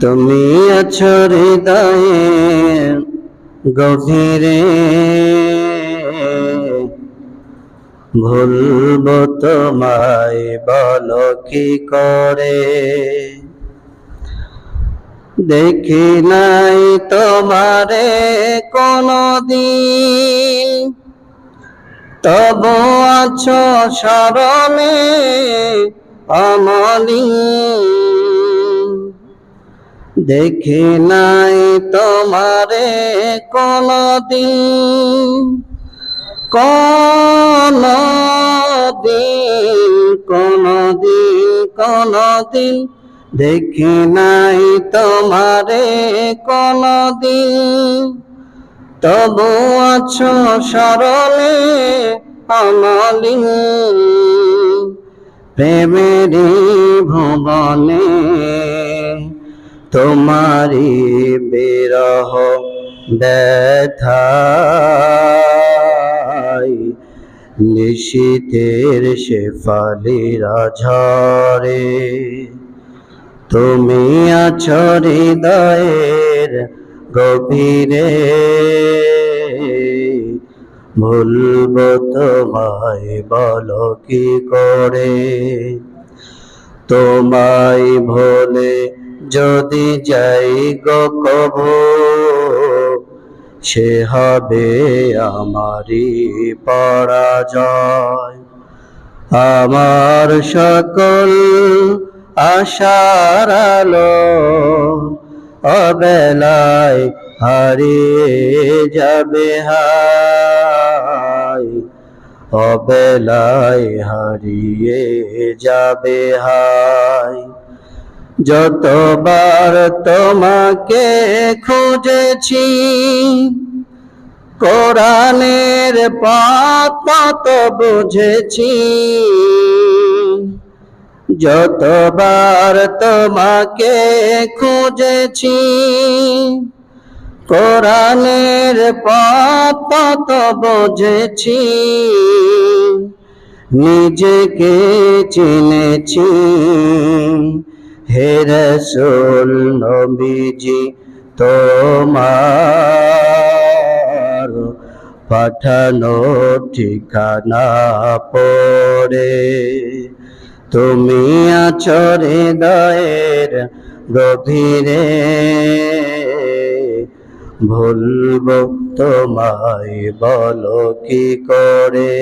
তুমি আছো হৃদয়ের গভীরে। ভুলব তোমায় বলো কি করে? দেখি নাই তোমারে কোনো দিন তবু আছো স্মরণে অমলিন। দেখি নাই তোমারে কোনো দিন কোন দিন কোন দিন দেখি নাই তোমারে কোন দিন তবু আছো সরলে অমলিন, প্রেমেরই ভুবনে তোমারি বিরহ ব্যথায় নিশীতের শেফালিরা ঝরে তুমি আছো হৃদয়ের গভীরে। ভুলব তোমায় বলো কি করে? তোমায় ভোলে যদি যাই গো সে হবে আমারই পরাজয়। আমার সকল আশার আলো অবেলায় হারিয়ে যাবে হায় অবেলায় হারিয়ে যাবে হায় যতবার তোমাকে খুঁজেছি, কোরআনের পাত মত বুঝেছি। যতবার তোমাকে খুঁজেছি, কোরআনের পাত মত বুঝেছি। নিজেকে চিনেছি। হে রসুল নবীজি, তোমার পাঠানো ঠিকানা পড়ে। তুমি আছো হৃদয়ের গভীরে। ভুলব তোমায় বলো কি করে?